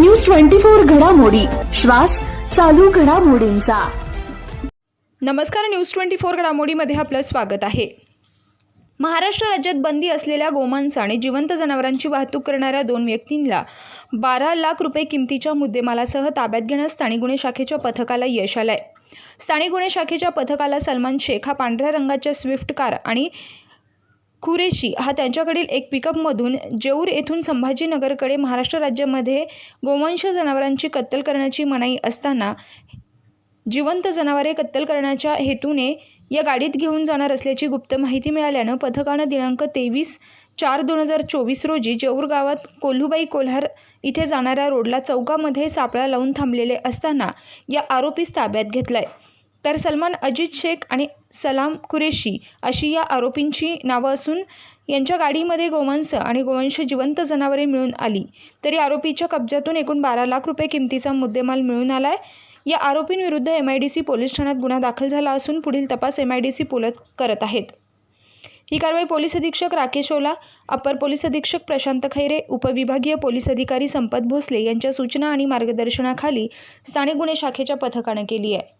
News twenty four घडामोडी. श्वास चालू घडामोडींचा. नमस्कार न्यूज ट्वेंटी फोर घडामोडीमध्ये आपलं स्वागत आहे. महाराष्ट्र राज्यात बंदी असलेल्या गोमांस आणि जिवंत जनावरांची वाहतूक करणाऱ्या दोन व्यक्तींना बारा लाख रुपये किमतीच्या मुद्देमालासह ताब्यात घेण्यास स्थानिक गुन्हे शाखेच्या पथकाला यश आलंय. स्थानिक गुन्हे शाखेच्या पथकाला सलमान शेख हा पांढऱ्या रंगाच्या स्विफ्ट कार आणि कुरेशी हा त्यांच्याकडील एक पिकअपमधून जेऊर येथून संभाजीनगरकडे महाराष्ट्र राज्यामध्ये गोवंश जनावरांची कत्तल करण्याची मनाई असताना जिवंत जनावरे कत्तल करण्याच्या हेतूने या गाडीत घेऊन जाणार असल्याची गुप्त माहिती मिळाल्यानं पथकानं दिनांक तेवीस चार दोन हजार चोवीस रोजी जेऊर गावात कोल्हुबाई कोल्हार इथे जाणाऱ्या रोडला चौकामध्ये सापळा लावून थांबलेले असताना या आरोपीस ताब्यात घेतलाय. तर सलमान अजित शेख आणि सलाम कुरेशी अशी या आरोपींची नावं असून यांच्या गाडीमध्ये गोमांस आणि गोवंश जिवंत जनावरे मिळून आली. तरी आरोपीच्या कब्जातून एकूण बारा लाख रुपये किमतीचा मुद्देमाल मिळून आलाय. या आरोपींविरुद्ध M I D C police ठाण्यात गुन्हा दाखल झाला असून पुढील तपास एम आय डी सी पोलत करत आहेत. ही कारवाई पोलीस अधीक्षक राकेश ओला अप्पर पोलीस अधीक्षक प्रशांत खैरे उपविभागीय पोलीस अधिकारी संपत भोसले यांच्या सूचना आणि मार्गदर्शनाखाली स्थानिक गुन्हे शाखेच्या पथकानं केली आहे.